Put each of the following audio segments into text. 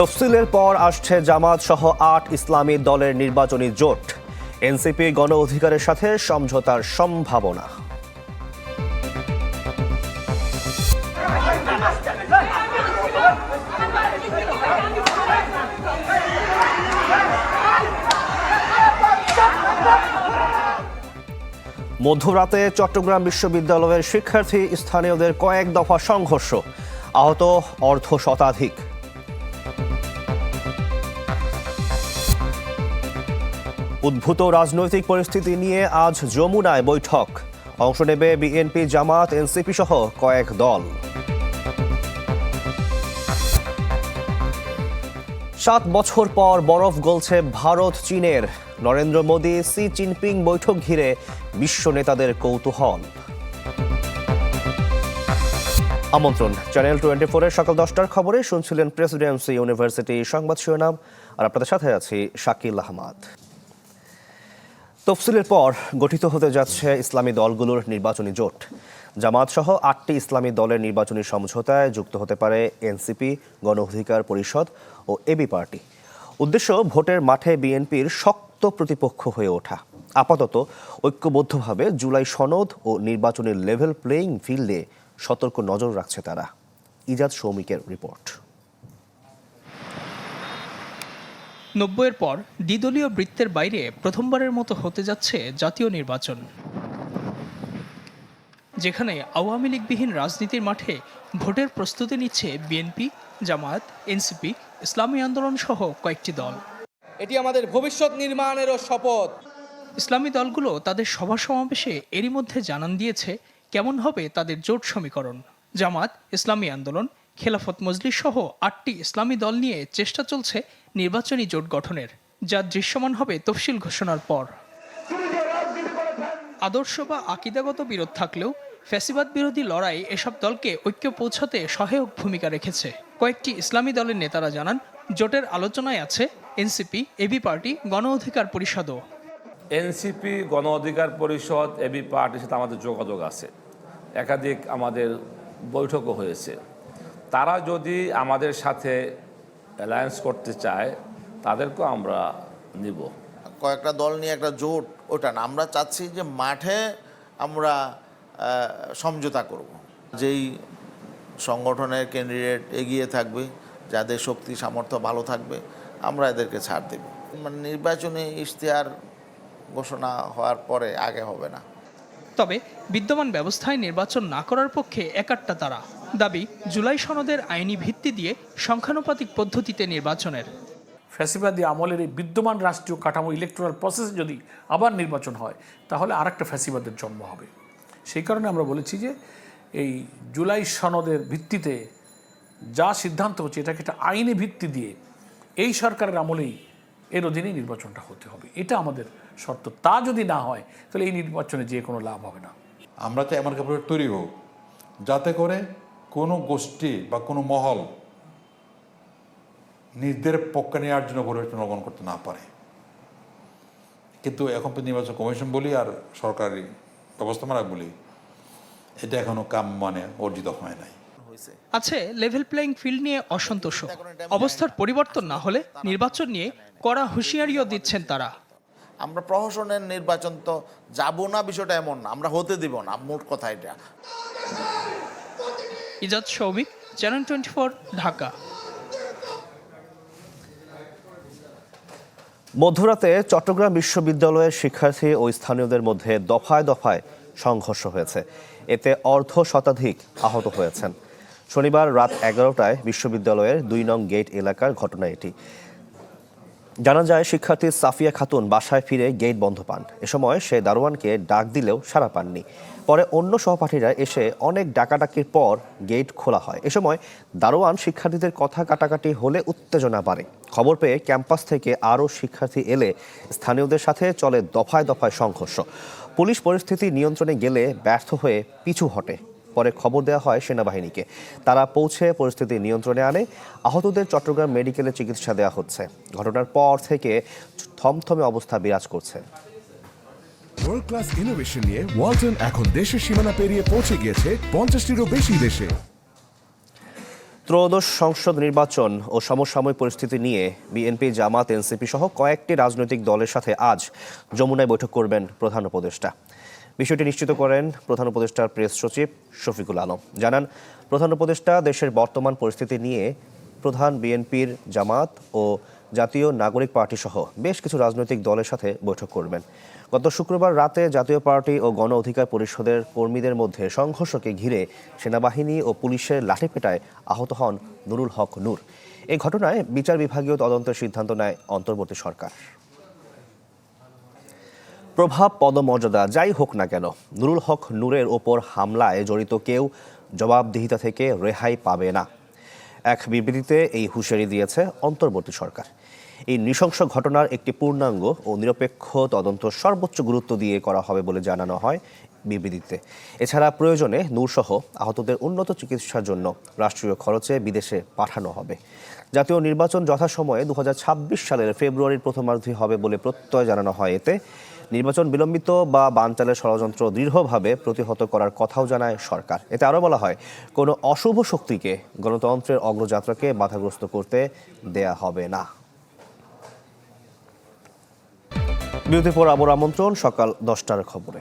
তফসিলের পর আসছে জামাত সহ আট ইসলামী দলের নির্বাচনী জোট। এনসিপি গণ অধিকারের সাথে সমঝোতার সম্ভাবনা। মধ্যরাতে চট্টগ্রাম বিশ্ববিদ্যালয়ের শিক্ষার্থী স্থানীয়দের কয়েক দফা সংঘর্ষ। আহত অর্ধ শতাধিক। উদ্ভূত রাজনৈতিক পরিস্থিতি নিয়ে আজ যমুনায় বৈঠক। অংশ নেবে বিএনপি জামাত, এনসিপি সহ কয়েক দল। সাত বছর পর বরফ গলছে ভারত, চীনের। নরেন্দ্র মোদী, সি জিনপিং বৈঠক ঘিরে বিশ্ব নেতাদের কৌতূহল। আমন্ত্রণ চ্যানেল টোয়েন্টি ফোরের সকাল দশটার খবরে শুনছিলেন প্রেসিডেন্সি ইউনিভার্সিটি সংবাদ শিরোনাম। আর আপনাদের সাথে আছি শাকিল আহমদ। তফসিলের পর গঠিত হতে যাচ্ছে ইসলামী দলগুলোর নির্বাচনী জোট। জামাত সহ আটটি ইসলামী দলের নির্বাচনী সমঝোতায় যুক্ত হতে পারে এনসিপি গণ অধিকার পরিষদ ও এবি পার্টি। উদ্দেশ্য, ভোটের মাঠে বিএনপির শক্ত প্রতিপক্ষ হয়ে ওঠা। আপাতত ঐক্যবদ্ধভাবে জুলাই সনদ ও নির্বাচনের লেভেল প্লেয়িং ফিল্ডে সতর্ক নজর রাখছে তারা। ইজাদ সৌমিকের রিপোর্ট। নব্বইয়ের পর দ্বিদলীয় বৃত্তের বাইরে প্রথমবারের মতো হতে যাচ্ছে জাতীয় নির্বাচন যেখানে আওয়ামী লীগবিহীন রাজনীতির মাঠে ভোটের প্রস্তুতি নিচ্ছে বিএনপি জামায়াত এনসিপি ইসলামী আন্দোলন সহ কয়েকটি দল। এটি আমাদের ভবিষ্যৎ নির্মাণেরও শপথ। ইসলামী দলগুলো তাদের সভা সমাবেশে এরই মধ্যে জানান দিয়েছে কেমন হবে তাদের জোট সমীকরণ জামাত ইসলামী আন্দোলন খেলাফত মজলিস সহ আটটি ইসলামী দল নিয়ে চেষ্টা চলছে নির্বাচনী জোট গঠনের, যা দৃশ্যমান হবে তফসিল ঘোষণার পর। আদর্শ বা আকিদাগত বিরোধ থাকলেও ফ্যাসিবাদ বিরোধী লড়াই এসব দলকে ঐক্য পৌঁছাতে সহায়ক ভূমিকা রেখেছে। কয়েকটি ইসলামী দলের নেতারা জানান, জোটের আলোচনায় আছে এনসিপি, এবি পার্টি, গণ অধিকার পরিষদও। এনসিপি, গণ অধিকার পরিষদ, এবি পার্টির সাথে আমাদের যোগাযোগ আছে। একাধিক আমাদের বৈঠকও হয়েছে। তারা যদি আমাদের সাথে অ্যালায়েন্স করতে চায় তাদেরকেও আমরা নিব। কয়েকটা দল নিয়ে একটা জোট ওটা না। আমরা চাচ্ছি যে মাঠে আমরা সমঝোতা করব। যেই সংগঠনের ক্যান্ডিডেট এগিয়ে থাকবে যাদের শক্তি সামর্থ্য ভালো থাকবে আমরা এদেরকে ছাড় দেব। মানে নির্বাচনী ইশতেহার ঘোষণা হওয়ার পরে আগে হবে না। তবে বিদ্যমান ব্যবস্থায় নির্বাচন না করার পক্ষে একাট্টা তারা। দাবি জুলাই সনদের আইনি ভিত্তি দিয়ে সংখ্যানুপাতিক পদ্ধতিতে নির্বাচনের। ফ্যাসিবাদী আমলের এই বিদ্যমান রাষ্ট্রীয় কাঠামো ইলেকট্রাল প্রসেসে যদি আবার নির্বাচন হয় তাহলে আরেকটা ফ্যাসিবাদের জন্ম হবে। সেই কারণে আমরা বলেছি যে এই জুলাই সনদের ভিত্তিতে যা সিদ্ধান্ত হচ্ছে এটাকে একটা আইনি ভিত্তি দিয়ে এই সরকারের আমলেই এর অধীনেই নির্বাচনটা হতে হবে। এটা আমাদের শর্ত। তা যদি না হয় তাহলে এই নির্বাচনে যে কোনো লাভ হবে না। আমরা তো এমন কাপড় তৈরি হোক যাতে করে কোনো গোষ্ঠী বা কোনো মহল নিজেদের পক্ষে নেওয়ার জন্য পরিবর্তন অবলম্বন করতে না পারে। কিন্তু এখন তো নির্বাচন কমিশন বলি আর সরকারি ব্যবস্থাপনা বলি এটা এখনও কাম মানে অর্জিত হয় নাই। আছে লেভেল প্লেইং ফিল্ড নিয়ে অসন্তোষ। অবস্থার পরিবর্তন না হলে নির্বাচন নিয়ে কড়া হুঁশিয়ারিও দিচ্ছেন তারা। আমরা প্রহসনের নির্বাচন তো যাব না বিষয়টা এমন না। আমরা হতে দিব না মোট কথা এটা। Izad Soumik channel twenty four, Dhaka. মধ্যরাতে চট্টগ্রাম বিশ্ববিদ্যালয়ের শিক্ষার্থী ও স্থানীয়দের মধ্যে দফায় দফায় সংঘর্ষ হয়েছে। এতে অর্ধ শতাধিক আহত হয়েছেন। শনিবার রাত এগারোটায় বিশ্ববিদ্যালয়ের দুই নং গেট এলাকার ঘটনা এটি। জানা যায়, শিক্ষার্থী সাফিয়া খাতুন বাসায় ফিরে গেট বন্ধ পান। এ সময় সে দারোয়ানকে ডাক দিলেও সাড়া পাননি। পরে অন্য সহপাঠীরা এসে অনেক ডাকাডাকির পর গেট খোলা হয়। এ সময় দারোয়ান শিক্ষার্থীদের কথা কাটাকাটি হলে উত্তেজনা বাড়ে। খবর পেয়ে ক্যাম্পাস থেকে আরও শিক্ষার্থী এলে স্থানীয়দের সাথে চলে দফায় দফায় সংঘর্ষ। পুলিশ পরিস্থিতি নিয়ন্ত্রণে গেলে ব্যর্থ হয়ে পিছু হটে। পরে খবর দেওয়া হয় সেনাবাহিনীকে। তারা পৌঁছে পরিস্থিতি নিয়ন্ত্রণে আনে। আহতদের চট্টগ্রাম মেডিকেলে চিকিৎসা দেওয়া হচ্ছে। ঘটনার পর থেকে থমথমে অবস্থা বিরাজ করছে। ওয়ার্ল্ড ক্লাস ইনোভেশন নিয়ে ওয়ালটন এখন দেশের সীমানা পেরিয়ে পৌঁছে গিয়েছে পঞ্চাশটিরও বেশি দেশে। ত্রয়োদশ সংসদ নির্বাচন ও সমসাময়িক পরিস্থিতি নিয়ে বিএনপি, জামাত, এনসিপি সহ কয়েকটি রাজনৈতিক দলের সাথে আজ যমুনায় বৈঠক করবেন প্রধান উপদেষ্টা। বিষয়টি নিশ্চিত করেন প্রধান উপদেষ্টার প্রেস সচিব শফিকুল আলম। জানান, প্রধান উপদেষ্টা দেশের বর্তমান পরিস্থিতি নিয়ে প্রধান বিএনপির, জামাত ও জাতীয় নাগরিক পার্টি সহ বেশ কিছু রাজনৈতিক দলের সাথে বৈঠক করবেন। গত শুক্রবার রাতে জাতীয় পার্টি ও গণ অধিকার পরিষদের কর্মীদের মধ্যে সংঘর্ষকে ঘিরে সেনাবাহিনী ও পুলিশের লাঠিপেটায় আহত হন নুরুল হক নূর। এই ঘটনায় বিচার বিভাগীয় তদন্তের সিদ্ধান্ত নেয় অন্তর্বর্তী সরকার। প্রভাব, পদমর্যাদা, যাই হোক না কেন, নুরুল হক নূরের ওপর হামলায় জড়িত কেউ জবাবদিহিতা থেকে রেহাই পাবে না। এক বিবৃতিতে এই হুঁশিয়ারি দিয়েছে অন্তর্বর্তী সরকার। এই নৃশংস ঘটনার একটি পূর্ণাঙ্গ ও নিরপেক্ষ তদন্ত সর্বোচ্চ গুরুত্ব দিয়ে করা হবে বলে জানানো হয় বিবৃতিতে। এছাড়া প্রয়োজনে নূরসহ আহতদের উন্নত চিকিৎসার জন্য রাষ্ট্রীয় খরচে বিদেশে পাঠানো হবে। জাতীয় নির্বাচন যথাসময়ে দু হাজার ছাব্বিশ সালের ফেব্রুয়ারির প্রথমার্ধে হবে বলে প্রত্যয় জানানো হয়। এতে নির্বাচন বিলম্বিত বা বানচালের ষড়যন্ত্র দৃঢ়ভাবে প্রতিহত করার কথাও জানায় সরকার। এতে আরও বলা হয়, কোনো অশুভ শক্তিকে গণতন্ত্রের অগ্রযাত্রাকে বাধাগ্রস্ত করতে দেয়া হবে না। বিরতির পর আবার আমন্ত্রণ, সকাল দশটার খবরে।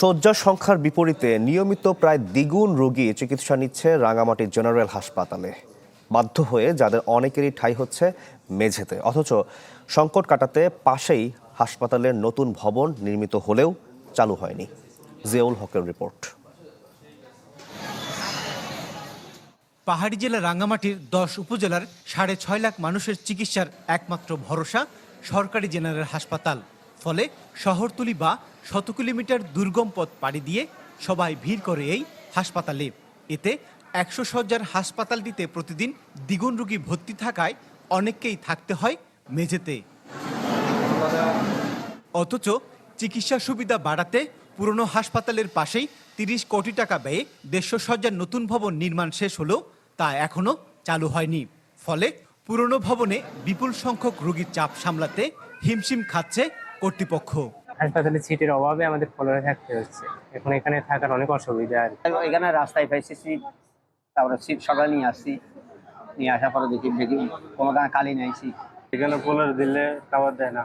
শয্যা সংখ্যার বিপরীতে নিয়মিত প্রায় দ্বিগুণ রোগী চিকিৎসা নিচ্ছে রাঙামাটি জেনারেল হাসপাতালে। বাধ্য হয়ে যাদের অনেকেরই ঠাই হচ্ছে মেঝেতে। অথচ সংকট কাটাতে পাশেই হাসপাতালের নতুন ভবন নির্মিত হলেও চালু হয়নি। জিয়াউল হকের রিপোর্ট। পাহাড়ি জেলা রাঙ্গামাটির দশ উপজেলার সাড়ে ছয় লাখ মানুষের চিকিৎসার একমাত্র ভরসা সরকারি জেনারেল হাসপাতাল। ফলে শহরতলি বা শত কিলোমিটার দুর্গম পথ পাড়ি দিয়ে সবাই ভিড় করে এই হাসপাতালে। এতে একশো শয্যার হাসপাতালটিতে প্রতিদিন দ্বিগুণ রোগী ভর্তি থাকায় অনেককেই থাকতে হয় মেঝেতে। অথচ চিকিৎসা সুবিধা বাড়াতে পুরনো হাসপাতালের পাশেই তিরিশ কোটি টাকা ব্যয়ে দেড়শো সজ্জার নতুন ভবন নির্মাণ শেষ হলেও তা এখনও চালু হয়নি। ফলে পুরনো ভবনে বিপুল সংখ্যক রোগীর চাপ সামলাতে হিমশিম খাচ্ছে কর্তৃপক্ষ। হাসপাতালে সিটের অভাবে আমাদের ফলোরে থাকতে হচ্ছে। এখন এখানে থাকার অনেক অসুবিধা আর এখানে রাস্তায় পাইছি সিট তারপরে সিট সকালে নিয়ে আসছি। নিয়ে আসার পরে দেখি দেখি কোনো খালি নাই সিট। এখানে ফলোরে দিলে কাবার দেয় না।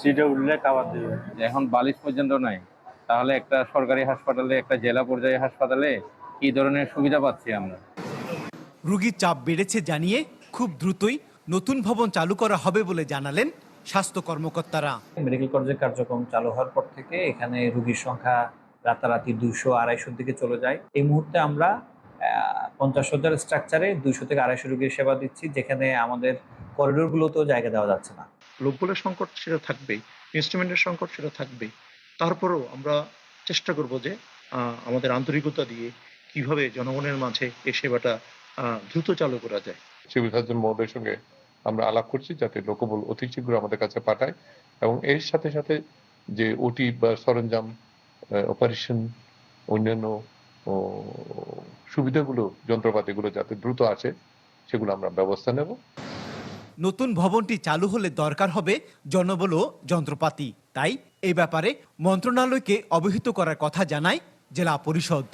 সিটে উঠলে কাবার দেবে। এখন বালিশ পর্যন্ত নাই। তাহলে একটা সরকারি হাসপাতালে একটা জেলা পর্যায়ে হাসপাতালে কি ধরনের সুবিধা পাচ্ছি আমরা? রুগীর চাপ বেড়েছে জানিয়ে খুব দ্রুতই নতুন ভবন চালু করা হবে বলে জানালেন স্বাস্থ্য কর্মকর্তারা। মেডিকেল কলেজের কার্যক্রম চালু হওয়ার পর থেকে এখানে রোগীর সংখ্যা রাতারাতি দুইশো আড়াইশোর দিকে চলে যায়। এই মুহূর্তে আমরা পঞ্চাশ হাজার স্ট্রাকচারে দুইশো থেকে আড়াইশো রোগীর সেবা দিচ্ছি যেখানে আমাদের করিডোরগুলোতেও জায়গা দেওয়া যাচ্ছে না। লোকবলের সংকট সেটা থাকবেই ইনস্ট্রুমেন্টের সংকট সেটা থাকবেই। তারপরেও আমরা চেষ্টা করব যে আহ, আমাদের আন্তরিকতা দিয়ে কীভাবে জনগণের মাঝে এই সেবাটা আহ, দ্রুত চালু করা যায়। সিভিল সার্জন মহোদয়ের সঙ্গে আমরা আলাপ করছি যাতে লোকবল অতি শীঘ্র আমাদের কাছে পাঠায় এবং এর সাথে সাথে যে ওটি বা সরঞ্জাম অপারেশন অন্যান্য সুবিধাগুলো যন্ত্রপাতিগুলো যাতে দ্রুত আসে, সেগুলো আমরা ব্যবস্থা নেব। নতুন ভবনটি চালু হলে দরকার হবে জনবল ও যন্ত্রপাতি। তাই এই ব্যাপারে মন্ত্রণালয়কে অবহিত করার কথা জানায় জেলা পরিষদ।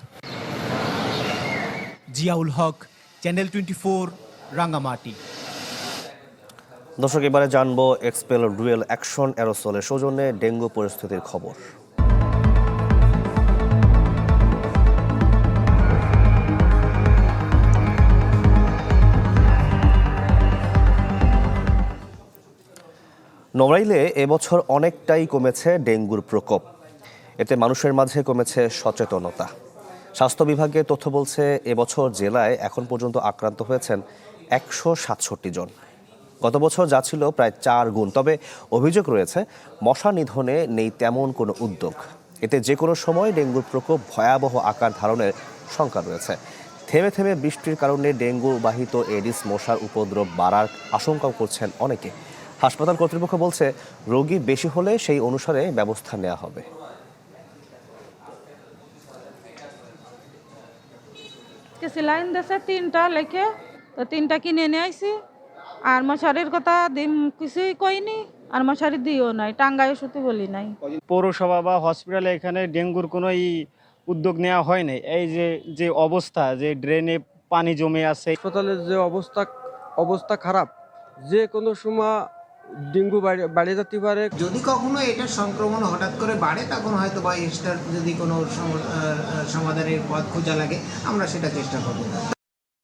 Ziaul Haque, channel twenty four Rangamati. দর্শক, এবারে জানব এক্সপেল ডুয়েল অ্যাকশন অ্যারোসলের সৌজন্যে ডেঙ্গু পরিস্থিতির খবর। নড়াইলে এবছর অনেকটাই কমেছে ডেঙ্গুর প্রকোপ। এতে মানুষের মাঝে কমেছে সচেতনতা। স্বাস্থ্য বিভাগের তথ্য বলছে, এবছর জেলায় এখন পর্যন্ত আক্রান্ত হয়েছেন একশো সাতষট্টি জন। গত বছর যা ছিল প্রায় চার গুণ। তবে অভিযোগ রয়েছে, মশা নিধনে নেই তেমন কোনো উদ্যোগ। এতে যে কোনো সময় ডেঙ্গুর প্রকোপ ভয়াবহ আকার ধারণের শঙ্কা রয়েছে। থেমে থেমে বৃষ্টির কারণে ডেঙ্গু বাহিত এডিস মশার উপদ্রব বাড়ার আশঙ্কাও করছেন অনেকে। হাসপাতাল কর্তৃপক্ষ বলছে, রোগী বেশি হলে সেই অনুসারে ব্যবস্থা নেওয়া হবে। সেলাইন দিয়েছে, তিনটা লেখে তো তিনটা কিনে নিয়ে আইছি। আর মশারির কথা দিম কিছুই কইনি আর মশারি দিও নাই টাঙ্গাই শুতে বলি নাই। পৌরসভা বা হসপিটালে এখানে ডেঙ্গুর কোনো ই উদ্যোগ নেওয়া হয় নাই। এই যে যে অবস্থা যে ড্রেনে পানি জমে আছে। হাসপাতালের যে অবস্থা অবস্থা খারাপ যে কোনো সময় ডেঙ্গু বাড়ে যেতে পারে। যদি কখনো এটা সংক্রমণ হঠাৎ করে বাড়ে তখন হয়তো বা এক্সট্রা যদি কোনো সমাধানের পথ খোঁজা লাগে আমরা সেটা চেষ্টা করব।